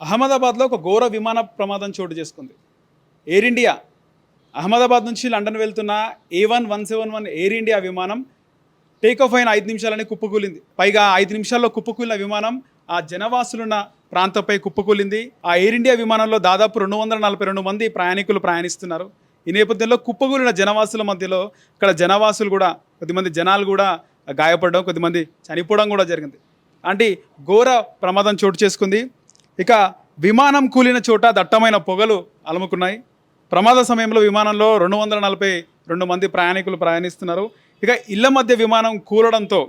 అహ్మదాబాద్లో ఒక ఘోర విమాన ప్రమాదం చోటు చేసుకుంది. ఎయిర్ ఇండియా అహ్మదాబాద్ నుంచి లండన్ వెళ్తున్న A one one seven one Air India విమానం టేక్ ఆఫ్ అయిన ఐదు నిమిషాలని కుప్పకూలింది. పైగా ఐదు నిమిషాల్లో కుప్పకూలిన విమానం ఆ జనవాసులున్న ప్రాంతంపై కుప్పకూలింది. ఆ ఎయిర్ ఇండియా విమానంలో దాదాపు రెండు వందల నలభై రెండు మంది ప్రయాణికులు ప్రయాణిస్తున్నారు. ఈ నేపథ్యంలో కుప్పకూలిన జనవాసుల మధ్యలో ఇక్కడ జనవాసులు కూడా కొద్దిమంది జనాలు కూడా గాయపడడం కొద్దిమంది చనిపోవడం కూడా జరిగింది. అంటే ఘోర ప్రమాదం చోటు చేసుకుంది. ఇక విమానం కూలిన చోట దట్టమైన పొగలు అలుముకున్నాయి. ప్రమాద సమయంలో విమానంలో రెండు వందల నలభై రెండు మంది ప్రయాణికులు ప్రయాణిస్తున్నారు. ఇక ఇళ్ళ మధ్య విమానం కూలడంతో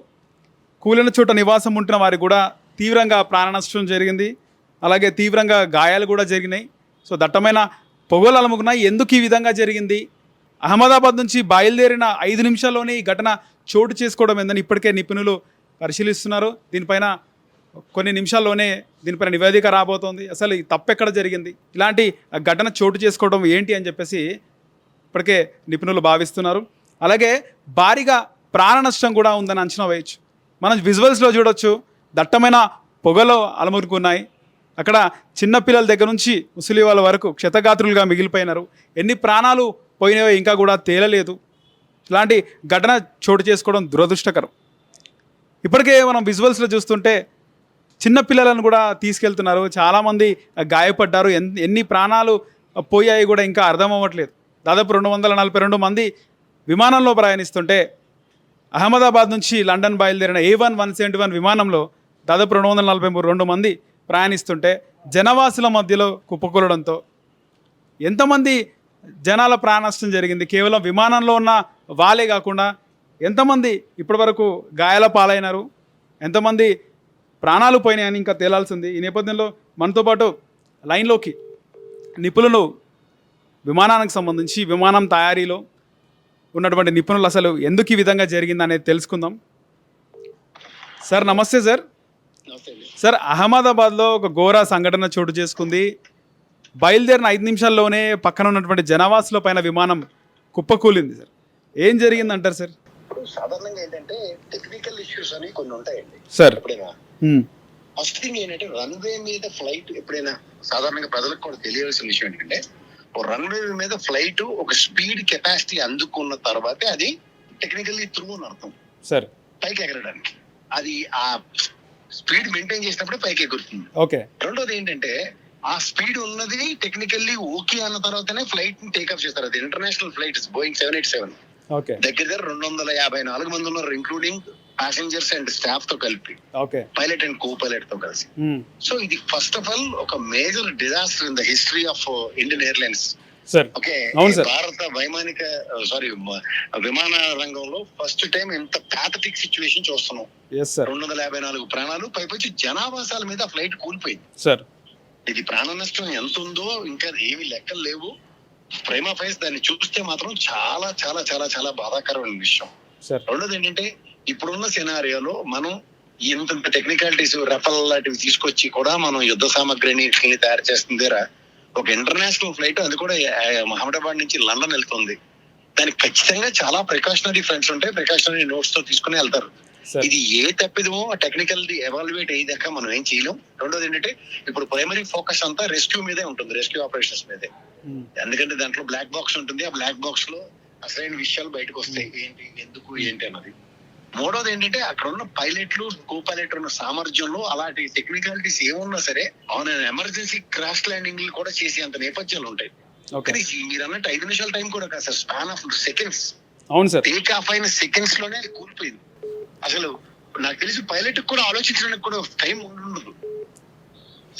కూలిన చోట నివాసం ఉంటున్న వారికి కూడా తీవ్రంగా ప్రాణ నష్టం జరిగింది. అలాగే తీవ్రంగా గాయాలు కూడా జరిగినాయి. సో దట్టమైన పొగలు అలుముకున్నాయి. ఎందుకు ఈ విధంగా జరిగింది? అహ్మదాబాద్ నుంచి బయలుదేరిన ఐదు నిమిషాల్లోనే ఈ ఘటన చోటు చేసుకోవడం ఏందని ఇప్పటికే నిపుణులు పరిశీలిస్తున్నారు. దీనిపైన కొన్ని నిమిషాల్లోనే దీనిపైన నివేదిక రాబోతోంది. అసలు ఈ తప్పు ఎక్కడ జరిగింది? ఇలాంటి ఘటన చోటు చేసుకోవడం ఏంటి అని చెప్పేసి ఇప్పటికే నిపుణులు భావిస్తున్నారు. అలాగే భారీగా ప్రాణ నష్టం కూడా ఉందని అంచనా వేయచ్చు. మనం విజువల్స్లో చూడొచ్చు. దట్టమైన పొగలో అలమురుకున్నాయి. అక్కడ చిన్నపిల్లల దగ్గర నుంచి ముసలి వాళ్ళ వరకు క్షతగాత్రులుగా మిగిలిపోయినారు. ఎన్ని ప్రాణాలు పోయినాయో ఇంకా కూడా తేలలేదు. ఇలాంటి ఘటన చోటు చేసుకోవడం దురదృష్టకరం. ఇప్పటికే మనం విజువల్స్లో చూస్తుంటే చిన్న పిల్లలను కూడా తీసుకెళ్తున్నారు. చాలామంది గాయపడ్డారు. ఎన్ ఎన్ని ప్రాణాలు పోయాయి కూడా ఇంకా అర్థం అవ్వట్లేదు. దాదాపు రెండు వందల నలభై రెండు మంది విమానంలో ప్రయాణిస్తుంటే అహ్మదాబాద్ నుంచి లండన్ బయలుదేరిన A one one seventy one విమానంలో దాదాపు రెండు వందల నలభై మూడు రెండు మంది ప్రయాణిస్తుంటే జనవాసుల మధ్యలో కుప్పకూలడంతో ఎంతమంది జనాల ప్రాణనష్టం జరిగింది. కేవలం విమానంలో ఉన్న వాళ్ళే కాకుండా ఎంతమంది ఇప్పటివరకు గాయాల పాలైనారు? ఎంతమంది ప్రాణాలు పోయినాయని ఇంకా తేలాల్సింది. ఈ నేపథ్యంలో మనతో పాటు లైన్లోకి నిపుణులు విమానానికి సంబంధించి విమానం తయారీలో ఉన్నటువంటి నిపుణులు అసలు ఎందుకు ఈ విధంగా జరిగింది అనేది తెలుసుకుందాం. సార్ నమస్తే సార్. సార్ అహ్మదాబాద్లో ఒక ఘోర సంఘటన చోటు చేసుకుంది. బయలుదేరిన ఐదు నిమిషాల్లోనే పక్కన ఉన్నటువంటి జనవాసుల పైన విమానం కుప్పకూలింది సార్. ఏం జరిగింది అంటారు సార్ సాధారణంగా ఏంటంటే టెక్నికల్ ఇష్యూస్ అని కొన్ని ఉంటాయండి. సార్. ఎప్పుడైనా. ఫస్ట్ థింగ్ ఏంటంటే రన్వే మీద ఫ్లైట్ ఎప్పుడైనా సాధారణంగా ప్రజలకు కూడా తెలియాల్సిన విషయం ఏంటంటే రన్వే మీద ఫ్లైట్ ఒక స్పీడ్ కెపాసిటీ అందుకున్న తర్వాతే అది టెక్నికల్లీ త్రూ అని అర్థం. సార్ పైకి ఎగరడానికి. అది ఆ స్పీడ్ మెయింటైన్ చేసినప్పుడే పైకి ఎగురుతుంది. ఓకే రెండోది ఏంటంటే ఆ స్పీడ్ ఉన్నది టెక్నికల్లీ ఓకే అన్న తర్వాతనే ఫ్లైట్ని టేక్అప్ చేస్తారు. అది international flights Boeing seven eight seven దగ్గర దగ్గర రెండు వందల యాభై నాలుగు మంది ఉన్నారు ఇంక్లూడింగ్ ప్యాసింజర్స్ అండ్ స్టాఫ్తో కలిపి పైలట్ అండ్ కో పైలట్తో కలిసి. సో ఇది ఫస్ట్ ఆఫ్ ఆల్ ఒక major disaster in the history of Indian airlines okay. భారత వైమానిక సారీ విమాన రంగంలో ఫస్ట్ టైం ఇంత ప్యాథటిక్ సిచ్యువేషన్ చూస్తున్నాం. రెండు వందల యాభై నాలుగు ప్రాణాలు పైపొచ్చి జనావాసాల మీద ఫ్లైట్ కూలిపోయింది. సార్ ఇది ప్రాణ నష్టం ఎంత ఉందో ఇంకా ఏమి లెక్కలు లేవు. ప్రేమ ఫైస్ దాన్ని చూస్తే మాత్రం చాలా చాలా చాలా చాలా బాధాకరమైన విషయం. రెండోది ఏంటంటే ఇప్పుడున్న సినారియోలో మనం ఇంత టెక్నికాలిటీస్ రెఫల్ లాంటివి తీసుకొచ్చి కూడా మనం యుద్ధ సామాగ్రిని తయారు చేస్తుందేరా ఒక ఇంటర్నేషనల్ ఫ్లైట్ అది కూడా ఆ, అహ్మదాబాద్ నుంచి లండన్ వెళ్తుంది. దానికి ఖచ్చితంగా చాలా ప్రికాషనరీ ఫ్రెండ్స్ ఉంటాయి. ప్రికాషనరీ నోట్స్తో తీసుకుని వెళ్తారు. ఇది ఏ తప్పిదమో టెక్నికల్ ఎవాల్యుయేట్ అయ్యేదాకా మనం ఏం చేయలేం. రెండోది ఏంటంటే ఇప్పుడు ప్రైమరీ ఫోకస్ అంతా రెస్క్యూ మీదే ఉంటుంది. రెస్క్యూ ఆపరేషన్స్ మీదే. హ్మ్. ఎందుకంటే దాంట్లో బ్లాక్ బాక్స్ ఉంటుంది. ఆ బ్లాక్ బాక్స్లో అసలైన విషయాలు బయటకు వస్తాయి. ఏంటి ఎందుకు ఏంటి అన్నది. మూడోది ఏంటంటే అక్కడ ఉన్న పైలట్లు కో పైలట్ ఉన్న సామర్థ్యంలో అలాంటి టెక్నికాలిటీస్ ఏమున్నా సరే ఆన్ ఎమర్జెన్సీ క్రాష్ ల్యాండింగ్ కూడా చేసే అంత నేపథ్యాలు ఉంటాయి. కానీ మీరు అన్నట్టు ఐదు నిమిషాల టైం కూడా కాదు సార్ స్పాన్ ఆఫ్ సెకండ్స్ అవును సార్. టేక్ ఆఫ్ అయిన సెకండ్స్లోనే అది కూలిపోయింది. అసలు నాకు తెలిసి పైలట్ కూడా ఆలోచించడానికి కూడా టైం ఉండదు.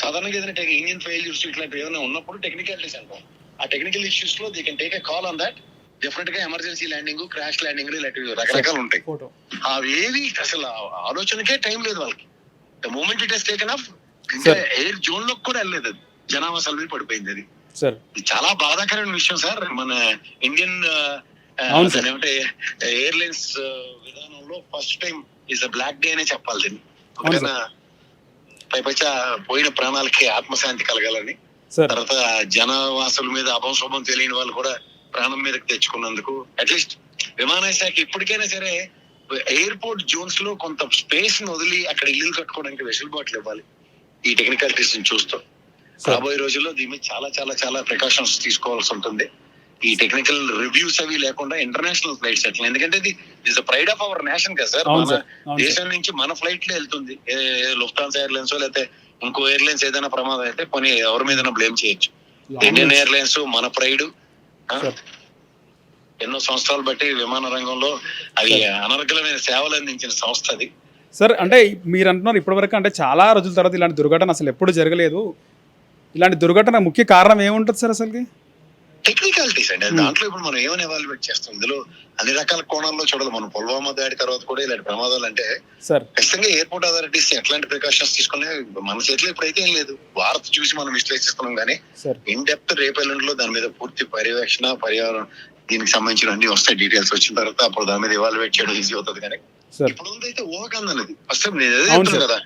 సాధారణంగా ఏదైనా ఇంజిన్ ఫెయిల్యూర్స్ ఇట్లాంటివి ఏమైనా ఉన్నప్పుడు టెక్నికాలిటీస్ అంటాం. ఆ technical ఇష్యూస్లో they can take a call on that డెఫినెట్గా ఎమర్జెన్సీ ల్యాండింగ్ క్రాష్ ల్యాండింగ్ ఇలాంటివి రకరకాలు ఉంటాయి. అవేవి అసలు ఆలోచనకే టైం లేదు వాళ్ళకి. The moment it he's taken off ఇంకా. ఎయిర్ జోన్లో కూడా వెళ్ళలేదు అది. జనావాసాల మీద పడిపోయింది అది. చాలా బాధాకరమైన విషయం సార్ మన ఇండియన్ సార్. ఏమంటే ఎయిర్లైన్స్ విధానంలో first time is a black day అనే చెప్పాలి దీన్ని. పైపచ్చ పోయిన ప్రాణాలకి ఆత్మశాంతి కలగాలని తర్వాత జనవాసుల మీద అభం శుభం తెలియని వాళ్ళు కూడా ప్రాణం మీదకి తెచ్చుకున్నందుకు అట్లీస్ట్ విమానయాన శాఖ ఇప్పటికైనా సరే ఎయిర్పోర్ట్ జోన్స్లో కొంత స్పేస్ని వదిలి అక్కడ ఇల్లు కట్టుకోవడానికి వెసులుబాట్లు ఇవ్వాలి. ఈ టెక్నికాలిటీస్ చూస్తూ. రాబోయే రోజుల్లో దీని మీద చాలా చాలా చాలా ప్రికాషన్స్ తీసుకోవాల్సి ఉంటుంది. ఈ టెక్నికల్ రివ్యూస్ అవి లేకుండా ఇంటర్నేషనల్ ఫ్లైట్స్ అట్లా. ఎందుకంటే ఇది is the pride of our nation కదా సార్ మన దేశం నుంచి మన ఫ్లైట్లో వెళ్తుంది. లుఫ్టాన్స్ ఎయిర్లైన్స్ లేకపోతే ఇంకో ఎయిర్లైన్స్ ఏదైనా ప్రమాదం అయితే పోనీ ఎవరి మీద బ్లేమ్ చేయొచ్చు. ఇండియన్ ఎయిర్లైన్స్ మన ప్రైడ్. ఎన్నో సంవత్సరాలు బట్టి విమాన రంగంలో అవి అనర్గళమైన సేవలు అందించిన సంస్థ అది. సార్ అంటే మీరు అంటున్నారు ఇప్పటివరకు అంటే చాలా రోజుల తర్వాత ఇలాంటి దుర్ఘటన అసలు ఎప్పుడు జరగలేదు. ఇలాంటి దుర్ఘటన ముఖ్య కారణం ఏముంటుంది సార్ అసలుకి? టెక్నికాలిటీస్ అండి. Hmm. దాంట్లో ఇప్పుడు మనం ఏమని ఎవాల్యుయేట్ చేస్తాం? ఇందులో అన్ని రకాల కోణాల్లో చూడాలి. మనం పుల్వామా దాడి తర్వాత కూడా ఇలాంటి ప్రమాదాలు అంటే ఖచ్చితంగా ఎయిర్పోర్ట్ అథారిటీస్ ఎట్లాంటి ప్రికాషన్స్ తీసుకునే మన చేతిలో ఇప్పుడైతే ఏం లేదు. భారత్ చూసి మనం విశ్లేషిస్తున్నాం కానీ ఇన్ డెప్త్ రేపెల్లుండిలో దాని మీద పూర్తి పర్యవేక్షణ పర్యావరణం దీనికి సంబంధించిన అన్ని వస్తాయి. డీటెయిల్స్ వచ్చిన తర్వాత అప్పుడు దాని మీద ఎవాల్యుయేట్ చేయడం ఈజీ అవుతుంది కానీ ఇప్పుడు ఊహకంది అనేది ఫస్ట్ నేను అదే కదా.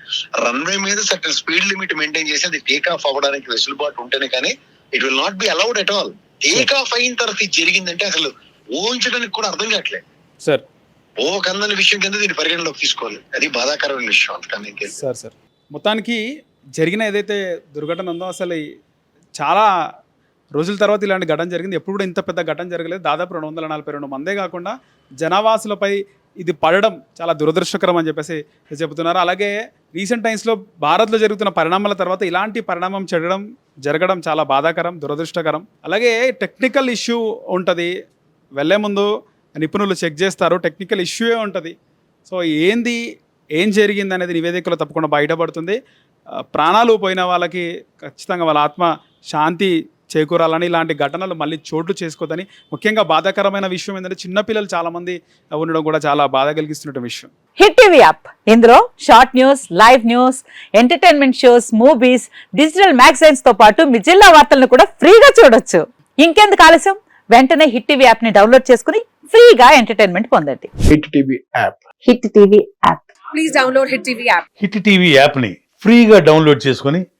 రన్వే మీద సర్టన్ స్పీడ్ లిమిట్ మెయింటైన్ చేసి అది టేక్ ఆఫ్ అవ్వడానికి వెసులుబాటు ఉంటేనే కానీ it will not be allowed at all take off అయిన తర్వాత ఇది జరిగిందంటే అసలు ఊహించడానికి కూడా అర్థం కావట్లేదు సార్ ఓ కందని విషయం కింద దీన్ని పరిగణలోకి తీసుకోవాలి. అది బాధాకరమైన విషయం అంతకన్నా. సార్ సార్ మొత్తానికి జరిగిన ఏదైతే దుర్ఘటన ఉందో అసలు చాలా రోజుల తర్వాత ఇలాంటి ఘటన జరిగింది. ఎప్పుడు కూడా ఇంత పెద్ద ఘటన జరగలేదు. దాదాపు రెండు వందల నలభై రెండు మందే కాకుండా జనావాసులపై ఇది పడడం చాలా దురదృష్టకరం అని చెప్పేసి చెబుతున్నారు. అలాగే రీసెంట్ టైమ్స్లో భారత్లో జరుగుతున్న పరిణామాల తర్వాత ఇలాంటి పరిణామం చెడడం జరగడం చాలా బాధాకరం దురదృష్టకరం. అలాగే టెక్నికల్ ఇష్యూ ఉంటుంది. వెళ్ళే ముందు నిపుణులు చెక్ చేస్తారు. టెక్నికల్ ఇష్యూయే ఉంటుంది. సో ఏంది ఏం జరిగింది అనేది నివేదికలో తప్పకుండా బయటపడుతుంది. ప్రాణాలు పోయిన వాళ్ళకి ఖచ్చితంగా వాళ్ళ ఆత్మ శాంతి చేకూరాలని ఇలాంటి ఘటనలు మళ్ళీ చోటు చేసుకోదని ముఖ్యంగా బాధాకరమైన విషయం ఏంటంటే చిన్నపిల్లలు చాలామంది ఉండడం కూడా చాలా బాధ కలిగిస్తున్న విషయం. Hit TV app. ఇందులో short news live news entertainment shows movies digital మ్యాగజైన్స్తో పాటు మీ జిల్లా వార్తలను కూడా ఫ్రీగా చూడొచ్చు. ఇంకెందుకు ఆలస్యం? వెంటనే హిట్ టీవీ యాప్ని డౌన్లోడ్ చేసుకుని ఫ్రీగా ఎంటర్టైన్మెంట్ పొందండి. Hit TV app. Hit TV app. Please download Hit TV app. Hit TV యాప్ని ఫ్రీగా డౌన్లోడ్ చేసుకొని